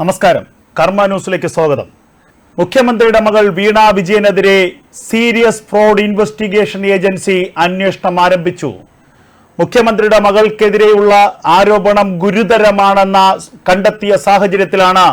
നമസ്കാരം. കർമ്മ ന്യൂസിലേക്ക് സ്വാഗതം. മുഖ്യമന്ത്രിയുടെ മകൾ വീണ വിജയനെതിരെ സീരിയസ് ഫ്രോഡ് ഇൻവെസ്റ്റിഗേഷൻ ഏജൻസി അന്വേഷണം ആരംഭിച്ചു. മുഖ്യമന്ത്രിയുടെ മകൾക്കെതിരെയുള്ള ആരോപണം ഗുരുതരമാണെന്ന കണ്ടെത്തിയ സാഹചര്യത്തിലാണ്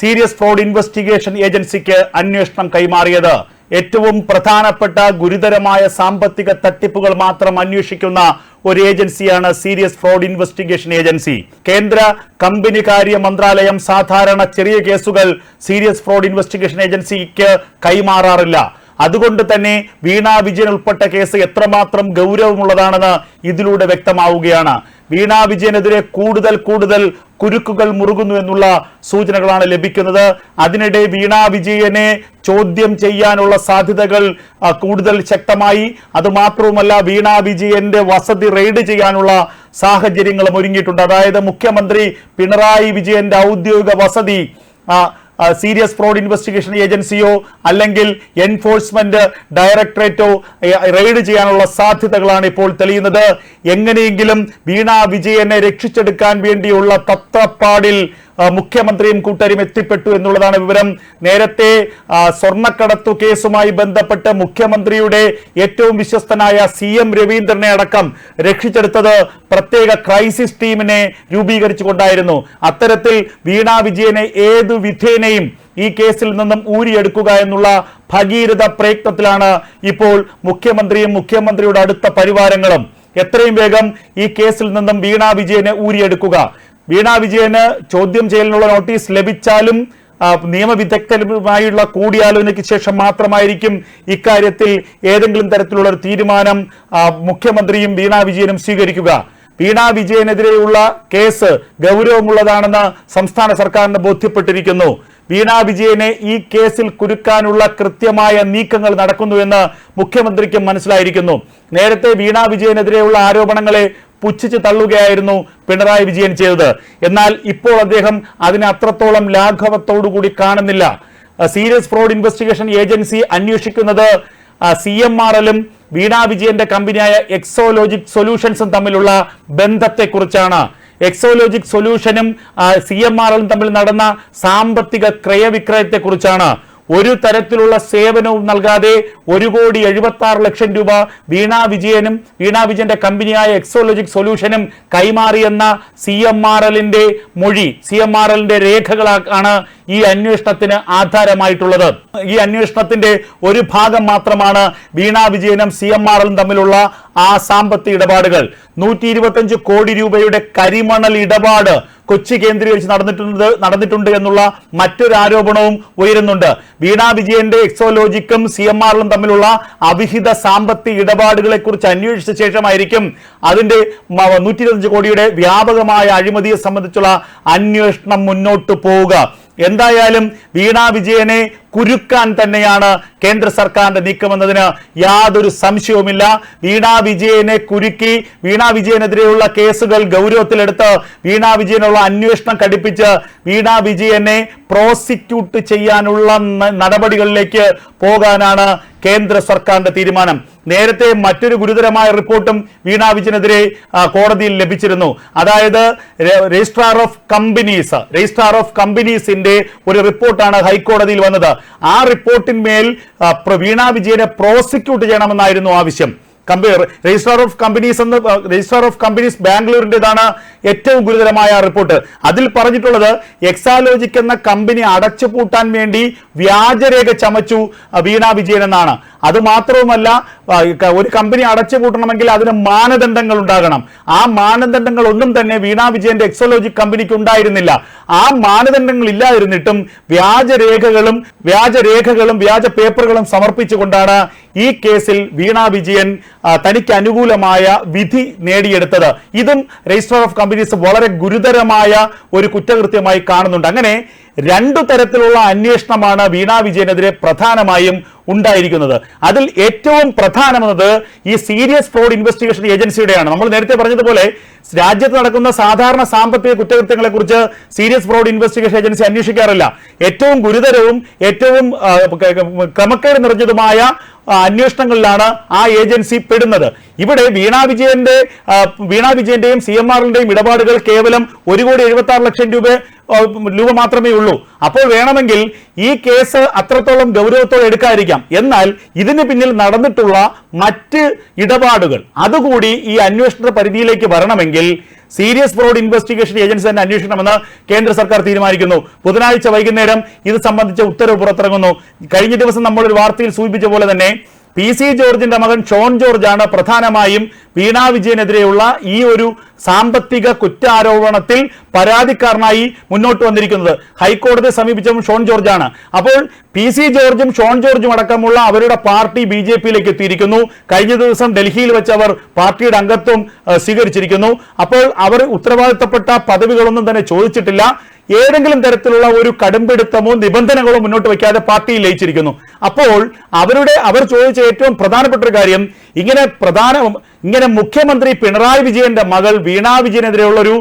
സീരിയസ് ഫ്രോഡ് ഇൻവെസ്റ്റിഗേഷൻ ഏജൻസിക്ക് അന്വേഷണം കൈമാറിയത്. ഏറ്റവും പ്രധാനപ്പെട്ട ഗുരുതരമായ സാമ്പത്തിക തട്ടിപ്പുകൾ മാത്രം അന്വേഷിക്കുന്ന ഒരു ഏജൻസിയാണ് സീരിയസ് ഫ്രോഡ് ഇൻവെസ്റ്റിഗേഷൻ ഏജൻസി. കേന്ദ്ര കമ്പനി കാര്യ മന്ത്രാലയം സാധാരണ ചെറിയ കേസുകൾ സീരിയസ് ഫ്രോഡ് ഇൻവെസ്റ്റിഗേഷൻ ഏജൻസിക്ക് കൈമാറാറില്ല. അതുകൊണ്ട് തന്നെ വീണ വിജയൻ ഉൾപ്പെട്ട കേസ് എത്രമാത്രം ഗൗരവമുള്ളതാണെന്ന് ഇതിലൂടെ വ്യക്തമാവുകയാണ്. വീണ വിജയനെതിരെ കൂടുതൽ കൂടുതൽ കുരുക്കുകൾ മുറുകുന്നു എന്നുള്ള സൂചനകളാണ് ലഭിക്കുന്നത്. അതിനിടെ വീണ വിജയനെ ചോദ്യം ചെയ്യാനുള്ള സാധ്യതകൾ കൂടുതൽ ശക്തമായി. അതുമാത്രവുമല്ല വീണ വിജയന്റെ വസതി റെയ്ഡ് ചെയ്യാനുള്ള സാഹചര്യങ്ങളും ഒരുങ്ങിയിട്ടുണ്ട്. അതായത് മുഖ്യമന്ത്രി പിണറായി വിജയന്റെ ഔദ്യോഗിക വസതി സീരിയസ് ഫ്രോഡ് ഇൻവെസ്റ്റിഗേഷൻ ഏജൻസിയോ അല്ലെങ്കിൽ എൻഫോഴ്സ്മെന്റ് ഡയറക്ടറേറ്റോ റെയ്ഡ് ചെയ്യാനുള്ള സാധ്യതകളാണ് ഇപ്പോൾ തെളിയുന്നത്. എങ്ങനെയെങ്കിലും വീണ വിജയനെ രക്ഷിച്ചെടുക്കാൻ വേണ്ടിയുള്ള തത്രപ്പാടിൽ മുഖ്യമന്ത്രിയും കൂട്ടരും എത്തിപ്പെട്ടു എന്നുള്ളതാണ് വിവരം. നേരത്തെ സ്വർണക്കടത്തു കേസുമായി ബന്ധപ്പെട്ട് മുഖ്യമന്ത്രിയുടെ ഏറ്റവും വിശ്വസ്തനായ സി എം രവീന്ദ്രനെ അടക്കം രക്ഷിച്ചെടുത്തത് പ്രത്യേക ക്രൈസിസ് ടീമിനെ രൂപീകരിച്ചുകൊണ്ടായിരുന്നു. അത്തരത്തിൽ വീണ വിജയനെ ഏതു വിധേനയും ഈ കേസിൽ നിന്നും ഊരിയെടുക്കുക എന്നുള്ള ഭഗീരഥ പ്രയത്നത്തിലാണ് ഇപ്പോൾ മുഖ്യമന്ത്രിയും മുഖ്യമന്ത്രിയുടെ അടുത്ത പരിവാരങ്ങളും. എത്രയും വേഗം ഈ കേസിൽ നിന്നും വീണ വിജയനെ ഊരിയെടുക്കുക. വീണ വിജയന് ചോദ്യം ചെയ്യലിനുള്ള നോട്ടീസ് ലഭിച്ചാലും നിയമവിദഗ്ധരുമായുള്ള കൂടിയാലോചനയ്ക്ക് ശേഷം മാത്രമായിരിക്കും ഇക്കാര്യത്തിൽ ഏതെങ്കിലും തരത്തിലുള്ള ഒരു തീരുമാനം മുഖ്യമന്ത്രിയും വീണ വിജയനും സ്വീകരിക്കുക. വീണ വിജയനെതിരെയുള്ള കേസ് ഗൗരവമുള്ളതാണെന്ന് സംസ്ഥാന സർക്കാരിന് ബോധ്യപ്പെട്ടിരിക്കുന്നു. വീണ വിജയനെ ഈ കേസിൽ കുരുക്കാനുള്ള കൃത്യമായ നീക്കങ്ങൾ നടക്കുന്നുവെന്ന് മുഖ്യമന്ത്രിക്കും മനസ്സിലായിരിക്കുന്നു. നേരത്തെ വീണ വിജയനെതിരെയുള്ള ആരോപണങ്ങളെ പുച്ഛിച്ച് തള്ളുകയായിരുന്നു പിണറായി വിജയൻ ചെയ്തത്. എന്നാൽ ഇപ്പോൾ അദ്ദേഹം അതിനെ അത്രത്തോളം ലാഘവത്തോടുകൂടി കാണുന്നില്ല. സീരിയസ് ഫ്രോഡ് ഇൻവെസ്റ്റിഗേഷൻ ഏജൻസി അന്വേഷിക്കുന്നത് സി എം ആർ എല്ലും വീണ വിജയന്റെ കമ്പനിയായ എക്സോലോജിക് സൊല്യൂഷൻസും തമ്മിലുള്ള ബന്ധത്തെക്കുറിച്ചാണ്. എക്സോലോജിക് സൊല്യൂഷനും സി എം ആർ എല്ലും തമ്മിൽ നടന്ന സാമ്പത്തിക ക്രയവിക്രയത്തെക്കുറിച്ചാണ്. ഒരു തരത്തിലുള്ള സേവനവും നൽകാതെ ഒരു കോടി എഴുപത്തി ആറ് ലക്ഷം രൂപ വീണ വിജയനും വീണ വിജയന്റെ കമ്പനിയായ എക്സോളജിക് സൊല്യൂഷനും കൈമാറിയെന്ന സി എം ആർ എല്ലിന്റെ മൊഴി സി എം ആർ എല്ലിന്റെ രേഖകളാണ് ഈ അന്വേഷണത്തിന് ആധാരമായിട്ടുള്ളത്. ഈ അന്വേഷണത്തിന്റെ ഒരു ഭാഗം മാത്രമാണ് വീണ വിജയനും സി എം എല്ലും തമ്മിലുള്ള ആ സാമ്പത്തിക ഇടപാടുകൾ. നൂറ്റി ഇരുപത്തഞ്ച് കോടി രൂപയുടെ കരിമണൽ ഇടപാട് കൊച്ചി കേന്ദ്രീകരിച്ച് നടന്നിട്ടുണ്ട് നടന്നിട്ടുണ്ട് എന്നുള്ള മറ്റൊരു ആരോപണവും ഉയരുന്നുണ്ട്. വീണ വിജയന്റെ എക്സോലോജിക്കും സി എം ആറിലും തമ്മിലുള്ള അവിഹിത സാമ്പത്തിക ഇടപാടുകളെ കുറിച്ച് അന്വേഷിച്ച ശേഷമായിരിക്കും അതിന്റെ നൂറ്റി ഇരുപത്തഞ്ച് കോടിയുടെ വ്യാപകമായ അഴിമതിയെ സംബന്ധിച്ചുള്ള അന്വേഷണം മുന്നോട്ട് പോവുക. എന്തായാലും വീണാ വിജയനെ കുരുക്കാൻ തന്നെയാണ് കേന്ദ്ര സർക്കാരിന്റെ നീക്കമെന്നതിന് യാതൊരു സംശയവുമില്ല. വീണാ വിജയനെ കുരുക്കി വീണാ വിജയനെതിരെയുള്ള കേസുകൾ ഗൗരവത്തിലെടുത്ത് വീണാ വിജയനുള്ള അന്വേഷണം കടുപ്പിച്ച് വീണാ വിജയനെ പ്രോസിക്യൂട്ട് ചെയ്യാനുള്ള നടപടികളിലേക്ക് പോകാനാണ് കേന്ദ്ര സർക്കാരിന്റെ തീരുമാനം. നേരത്തെ മറ്റൊരു ഗുരുതരമായ റിപ്പോർട്ടും വീണ വിജയനെതിരെ കോടതിയിൽ ലഭിച്ചിരുന്നു. അതായത് registrar of companies registrar of കമ്പനീസിന്റെ ഒരു റിപ്പോർട്ടാണ് ഹൈക്കോടതിയിൽ വന്നത്. ആ റിപ്പോർട്ടിന്മേൽ വീണാ വിജയനെ പ്രോസിക്യൂട്ട് ചെയ്യണമെന്നായിരുന്നു ആവശ്യം. രജിസ്ട്രാർ ഓഫ് കമ്പനീസ് എന്ന് രജിസ്ട്രാർ ഓഫ് കമ്പനീസ് ബാംഗ്ലൂരിന്റെതാണ് ഏറ്റവും ഗുരുതരമായ റിപ്പോർട്ട്. അതിൽ പറഞ്ഞിട്ടുള്ളത് എക്സാലോജിക് എന്ന കമ്പനി അടച്ചുപൂട്ടാൻ വേണ്ടി വ്യാജരേഖ ചമച്ചു വീണ വിജയൻ എന്നാണ്. അത് മാത്രവുമല്ല ഒരു കമ്പനി അടച്ചുപൂട്ടണമെങ്കിൽ അതിന് മാനദണ്ഡങ്ങൾ ഉണ്ടാകണം. ആ മാനദണ്ഡങ്ങൾ ഒന്നും തന്നെ വീണ വിജയന്റെ എക്സോലോജിക് കമ്പനിക്ക് ഉണ്ടായിരുന്നില്ല. ആ മാനദണ്ഡങ്ങൾ ഇല്ലാതിരുന്നിട്ടും വ്യാജരേഖകളും വ്യാജരേഖകളും വ്യാജ പേപ്പറുകളും സമർപ്പിച്ചുകൊണ്ടാണ് ഈ കേസിൽ വീണ വിജയൻ തനിക്ക് അനുകൂലമായ വിധി നേടിയെടുത്തത്. ഇതും രജിസ്ട്രാർ ഓഫ് കമ്പനീസ് വളരെ ഗുരുതരമായ ഒരു കുറ്റകൃത്യമായി കാണുന്നുണ്ട്. അങ്ങനെ രണ്ടു തരത്തിലുള്ള അന്വേഷണമാണ് വീണ വിജയനെതിരെ പ്രധാനമായും ഉണ്ടായിരിക്കുന്നത്. അതിൽ ഏറ്റവും പ്രധാനമെന്നത് ഈ സീരിയസ് ഫ്രോഡ് ഇൻവെസ്റ്റിഗേഷൻ ഏജൻസിയുടെയാണ്. നമ്മൾ നേരത്തെ പറഞ്ഞതുപോലെ രാജ്യത്ത് നടക്കുന്ന സാധാരണ സാമ്പത്തിക കുറ്റകൃത്യങ്ങളെ കുറിച്ച് സീരിയസ് ഫ്രോഡ് ഇൻവെസ്റ്റിഗേഷൻ ഏജൻസി അന്വേഷിക്കാറില്ല. ഏറ്റവും ഗുരുതരവും ഏറ്റവും ക്രമക്കേട് നിറഞ്ഞതുമായ അന്വേഷണങ്ങളിലാണ് ആ ഏജൻസി പെടുന്നത്. ഇവിടെ വീണ വിജയന്റെ വീണ വിജയന്റെയും സി എം ആറിന്റെയും ഇടപാടുകൾ കേവലം ഒരു കോടി എഴുപത്തി ആറ് ലക്ഷം രൂപ രൂപ മാത്രമേ ഉള്ളൂ. അപ്പോൾ വേണമെങ്കിൽ ഈ കേസ് അത്രത്തോളം ഗൗരവത്തോടെ എടുക്കാതിരിക്കാം. എന്നാൽ ഇതിന് പിന്നിൽ നടന്നിട്ടുള്ള മറ്റ് ഇടപാടുകൾ അതുകൂടി ഈ അന്വേഷണ പരിധിയിലേക്ക് വരണമെങ്കിൽ സീരിയസ് ഫ്രോഡ് ഇൻവെസ്റ്റിഗേഷൻ ഏജൻസി തന്നെ അന്വേഷിക്കണമെന്ന് കേന്ദ്ര സർക്കാർ തീരുമാനിക്കുന്നു. ബുധനാഴ്ച വൈകുന്നേരം ഇത് സംബന്ധിച്ച ഉത്തരവ് പുറത്തിറങ്ങുന്നു. കഴിഞ്ഞ ദിവസം നമ്മളൊരു വാർത്തയിൽ സൂചിപ്പിച്ച പോലെ തന്നെ പി സി ജോർജിന്റെ മകൻ ഷോൺ ജോർജാണ് പ്രധാനമായും വീണ വിജയനെതിരെയുള്ള ഈ ഒരു സാമ്പത്തിക കുറ്റാരോപണത്തിൽ പരാതിക്കാരനായി മുന്നോട്ട് വന്നിരിക്കുന്നത്. ഹൈക്കോടതിയെ സമീപിച്ചും ഷോൺ ജോർജാണ്. അപ്പോൾ പി സി ജോർജും ഷോൺ ജോർജും അടക്കമുള്ള അവരുടെ പാർട്ടി ബി ജെ പിയിലേക്ക് എത്തിയിരിക്കുന്നു. കഴിഞ്ഞ ദിവസം ഡൽഹിയിൽ വെച്ച് അവർ പാർട്ടിയുടെ അംഗത്വം സ്വീകരിച്ചിരിക്കുന്നു. അപ്പോൾ അവർ ഉത്തരവാദിത്തപ്പെട്ട പദവികളൊന്നും തന്നെ ചോദിച്ചിട്ടില്ല. ഏതെങ്കിലും തരത്തിലുള്ള ഒരു കടുംപിടുത്തമോ നിബന്ധനകളോ മുന്നോട്ട് വയ്ക്കാതെ പാർട്ടിയിൽ ലയിച്ചിരിക്കുന്നു. അപ്പോൾ അവരുടെ അവർ ചോദിച്ച ഏറ്റവും പ്രധാനപ്പെട്ട ഒരു കാര്യം ഇങ്ങനെ പ്രധാന ഇങ്ങനെ മുഖ്യമന്ത്രി പിണറായി വിജയന്റെ മകൾ വീണ വിജയനെതിരെയുള്ള ഒരു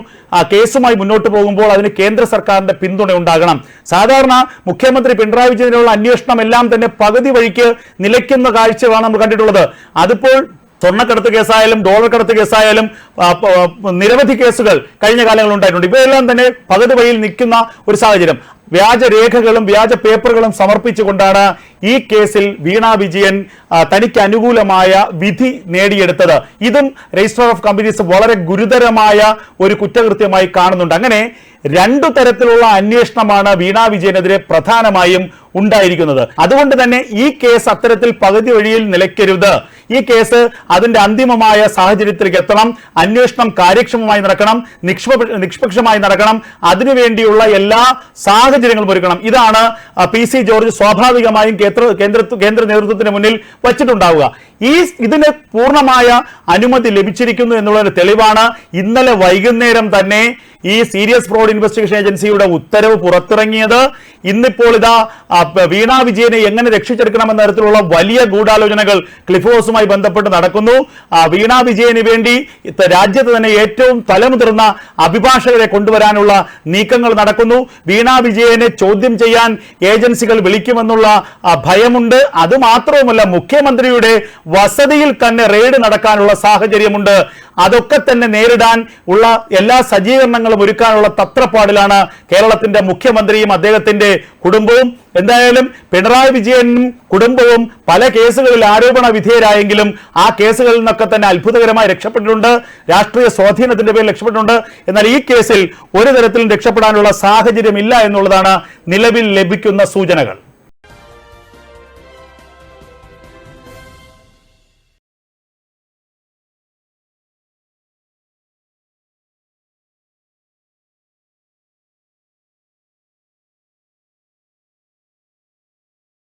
കേസുമായി മുന്നോട്ട് പോകുമ്പോൾ അതിന് കേന്ദ്ര സർക്കാരിന്റെ പിന്തുണ ഉണ്ടാകണം. സാധാരണ മുഖ്യമന്ത്രി പിണറായി വിജയനെതിരെയുള്ള അന്വേഷണം എല്ലാം തന്നെ പകുതി വഴിക്ക് നിലയ്ക്കുന്ന കാഴ്ചയാണ് നമ്മൾ കണ്ടിട്ടുള്ളത്. അതിപ്പോൾ സ്വർണക്കടത്ത് കേസായാലും ഡോളർ കടത്ത് കേസായാലും നിരവധി കേസുകൾ കഴിഞ്ഞ കാലങ്ങളിൽ ഉണ്ടായിട്ടുണ്ട്. ഇവയെല്ലാം തന്നെ പകുതി വഴിയിൽ നിൽക്കുന്ന ഒരു സാഹചര്യം. വ്യാജ രേഖകളും വ്യാജ പേപ്പറുകളും സമർപ്പിച്ചുകൊണ്ടാണ് ഈ കേസിൽ വീണ വിജയൻ തനിക്ക് അനുകൂലമായ വിധി നേടിയെടുത്തത്. ഇതും രജിസ്ട്രാർ ഓഫ് കമ്പനീസ് വളരെ ഗുരുതരമായ ഒരു കുറ്റകൃത്യമായി കാണുന്നുണ്ട്. അങ്ങനെ രണ്ടു തരത്തിലുള്ള അന്വേഷണമാണ് വീണ വിജയനെതിരെ പ്രധാനമായും ഉണ്ടായിരിക്കുന്നത്. അതുകൊണ്ട് തന്നെ ഈ കേസ് അത്തരത്തിൽ പകുതി വഴിയിൽ നിലയ്ക്കരുത്. ഈ കേസ് അതിന്റെ അന്തിമമായ സാഹചര്യത്തിലേക്ക് എത്തണം. അന്വേഷണം കാര്യക്ഷമമായി നടക്കണം. നിഷ്പക്ഷമായി നടക്കണം. അതിനുവേണ്ടിയുള്ള എല്ലാ സാഹചര്യങ്ങളും ഒരുക്കണം. ഇതാണ് പി സി ജോർജ് സ്വാഭാവികമായും കേന്ദ്ര കേന്ദ്ര കേന്ദ്ര നേതൃത്വത്തിന് മുന്നിൽ വച്ചിട്ടുണ്ടാവുക. ഈ ഇതിന് പൂർണമായ അനുമതി ലഭിച്ചിരിക്കുന്നു എന്നുള്ളൊരു തെളിവാണ് ഇന്നലെ വൈകുന്നേരം തന്നെ ഈ സീരിയസ് ഫ്രോഡ് ഇൻവെസ്റ്റിഗേഷൻ ഏജൻസിയുടെ ഉത്തരവ് പുറത്തിറങ്ങിയത്. ഇന്നിപ്പോൾ ഇതാ വീണ വിജയനെ എങ്ങനെ രക്ഷിച്ചെടുക്കണമെന്ന തരത്തിലുള്ള വലിയ ഗൂഢാലോചനകൾ ക്ലിഫ് ഹൗസുമായി ബന്ധപ്പെട്ട് നടക്കുന്നു. വീണ വിജയന് വേണ്ടി രാജ്യത്ത് തന്നെ ഏറ്റവും തലമുതിർന്ന അഭിഭാഷകരെ കൊണ്ടുവരാനുള്ള നീക്കങ്ങൾ നടക്കുന്നു. വീണ വിജയനെ ചോദ്യം ചെയ്യാൻ ഏജൻസികൾ വിളിക്കുമെന്നുള്ള ഭയമുണ്ട്. അത് മാത്രവുമല്ല മുഖ്യമന്ത്രിയുടെ വസതിയിൽ തന്നെ റെയ്ഡ് നടക്കാനുള്ള സാഹചര്യമുണ്ട്. അതൊക്കെ തന്നെ നേരിടാൻ ഉള്ള എല്ലാ സജ്ജീകരണങ്ങളും ഒരുക്കാനുള്ള തത്രപ്പാടിലാണ് കേരളത്തിന്റെ മുഖ്യമന്ത്രിയും അദ്ദേഹത്തിന്റെ കുടുംബവും. എന്തായാലും പിണറായി വിജയനും കുടുംബവും പല കേസുകളിൽ ആരോപണ വിധേയരായെങ്കിലും ആ കേസുകളിൽ നിന്നൊക്കെ തന്നെ അത്ഭുതകരമായി രക്ഷപ്പെട്ടിട്ടുണ്ട്. രാഷ്ട്രീയ സ്വാധീനത്തിന്റെ പേരിൽ രക്ഷപ്പെട്ടിട്ടുണ്ട്. എന്നാൽ ഈ കേസിൽ ഒരു തരത്തിലും രക്ഷപ്പെടാനുള്ള സാഹചര്യമില്ല എന്നുള്ളതാണ് നിലവിൽ ലഭിക്കുന്ന സൂചനകൾ.